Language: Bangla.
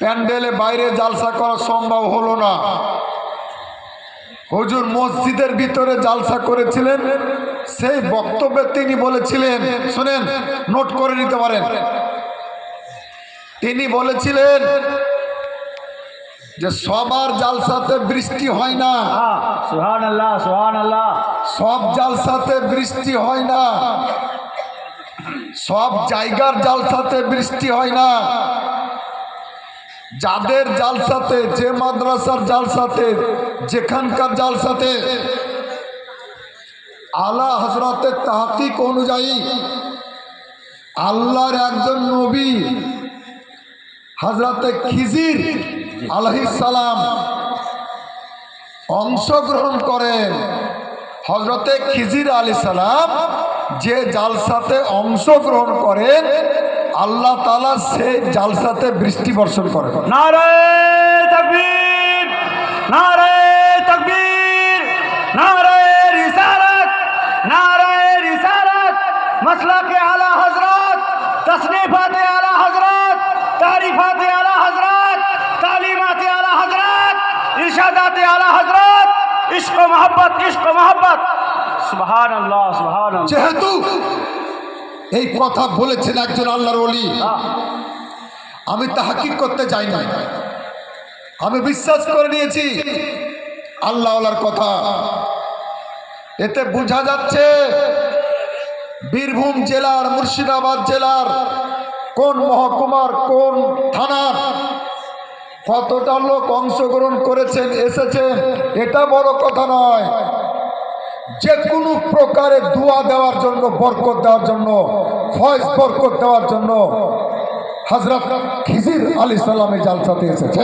প্যান্ডেলে বাইরে জালসা করা সম্ভব হলো না। হুজুর মসজিদের ভিতরে জালসা করেছিলেন সেই বক্তব্যে তিনি বলেছিলেন শুনেন নোট করে নিতে পারেন। তিনি বলেছিলেন যে সবার জালসাতে বৃষ্টি হয় না। সব জালসাতে বৃষ্টি হয় না। সব জায়গার জালসাতে বৃষ্টি হয় না। যাদের জালসাতে যে মাদ্রাসার জালসাতে যেখানকার জালসাতে আলা হজরতের তাহাকিক অনুযায়ী আল্লাহর একজন নবী হজরতে খিজির সালাম, অংশগ্রহণ করেন। হজরতে খিজির আলী সালাম যে জালসাতে অংশগ্রহণ করেন আল্লাহ তালা সেই জালসাতে বৃষ্টি বর্ষণ করে নারে তকবীর নারে তকবীর নারে রিসালাত নারে রিসালাত মসলা কে আলা হজরত তসনিফাত আলা হজরত তারিফাত আলা হজরত তালিমাত আলা হজরত ইরশাদাত আলা হজরত ইশক মোহাম্মত ইশক মোহাম্মত সুবহান আল্লাহ সুবহান যেহেতু এই কথা বলেছেন একজন আল্লাহর অলি আমি তা হাকিক করতে চাই না আমি বিশ্বাস করে নিয়েছি আল্লাহ কথা। এতে বোঝা যাচ্ছে বীরভূম জেলার, মুর্শিদাবাদ জেলার কোন মহকুমার, কোন থানার কতটা লোক অংশগ্রহণ করেছেন, এসেছেন, এটা বড় কথা নয়। যে কোনো প্রকারের দোয়া দেওয়ার জন্য, বরকত দেওয়ার জন্য, ফয়েজ বরকত দেওয়ার জন্য হাজরত খিজির আলী সালামে জালসাতে এসেছে।